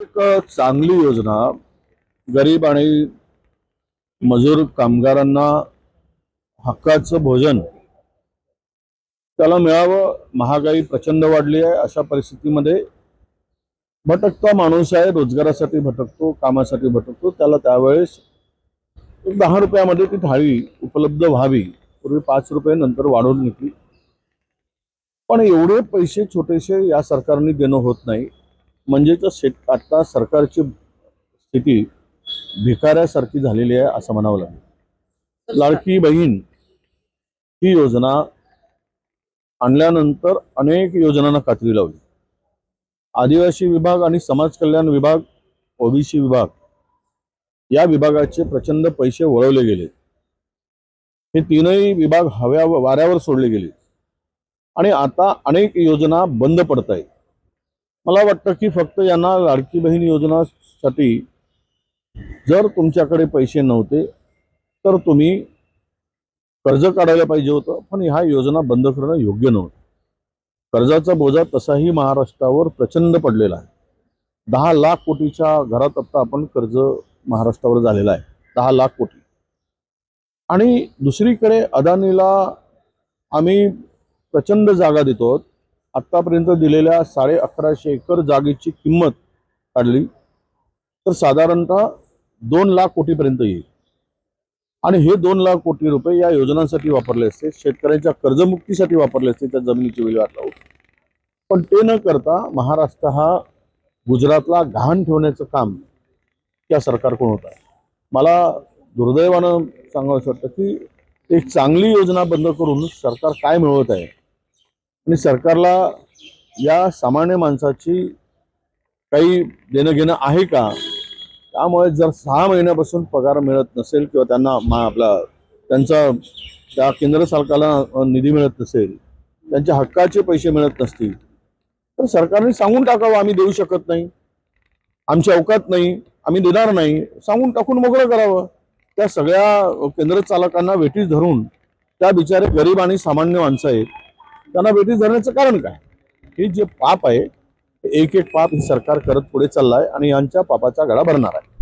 एक चांगली योजना गरीब आणि मजूर कामगारांना हक्काचं भोजन त्याला मिळावं महागाई प्रचंड वाढली आहे अशा परिस्थितीमध्ये भटकता माणूस आहे रोजगारासाठी भटकतो कामासाठी भटकतो त्याला त्यावेळेस एक दहा रुपयामध्ये ती थाळी उपलब्ध व्हावी. पूर्वी पाच रुपये नंतर वाढवून घेतली पण एवढे पैसे छोटेसे या सरकारने देणं होत नाही. म्हणजेच शेत आता सरकारची स्थिती भिकाऱ्यासारखी झालेली आहे असं म्हणावं लागेल. लाडकी बहीण ही योजना आणल्यानंतर अनेक योजनांना कात्री लावली. आदिवासी विभाग आणि समाज कल्याण विभाग ओबीसी विभाग या विभागाचे प्रचंड पैसे वळवले गेले. हे तीनही विभाग हव्या वाऱ्यावर सोडले गेले. आणि आता अनेक योजना बंद पडत आहेत मला वाटतं की फक्त यांना लाडकी बहीण योजनासाठी जर तुमच्याकडे पैसे नव्हते तर तुम्ही कर्ज काढायला पाहिजे होतं पण ह्या योजना बंद करणं योग्य नव्हतं. कर्जाचा बोजा तसाही महाराष्ट्रावर प्रचंड पडलेला आहे. दहा लाख कोटीच्या घरात आत्ता आपण कर्ज महाराष्ट्रावर झालेला आहे. दहा लाख कोटी. आणि दुसरीकडे अदानीला आम्ही प्रचंड जागा देतो. आत्तापर्यंत दिलेल्या साडे अकराशे एकर जागेची किंमत काढली तर साधारणतः दोन लाख कोटीपर्यंत येईल. आणि हे दोन लाख कोटी रुपये या योजनांसाठी वापरले असते शेतकऱ्यांच्या कर्जमुक्तीसाठी वापरले असते त्या जमिनीची विल्हेवाट लावून पण ते न करता महाराष्ट्र हा गुजरातला गहाण ठेवण्याचं काम या सरकारकडून होत आहे. मला दुर्दैवानं सांगावं वाटतं की एक चांगली योजना बंद करून सरकार काय मिळवत आहे आणि सरकारला या सामान्य माणसाची काही देणं घेणं आहे का? त्यामुळे जर सहा महिन्यापासून पगार मिळत नसेल किंवा त्यांना मा आपला त्यांचा त्या केंद्र सरकारला निधी मिळत नसेल त्यांच्या हक्काचे पैसे मिळत नसतील तर सरकारने सांगून टाकावं आम्ही देऊ शकत नाही. आमची अवकात नाही आम्ही देणार नाही. सांगून टाकून मोकळं करावं. त्या सगळ्या केंद्र चालकांना वेठीस धरून त्या बिचारे गरीब आणि सामान्य माणसं आहेत. त्यांना वेठीस धरण्याचं कारण काय? हे जे पाप आहे ते एक एक पाप हे सरकार करत पुढे चाललाय आणि यांच्या पापाचा गळा भरणार आहे.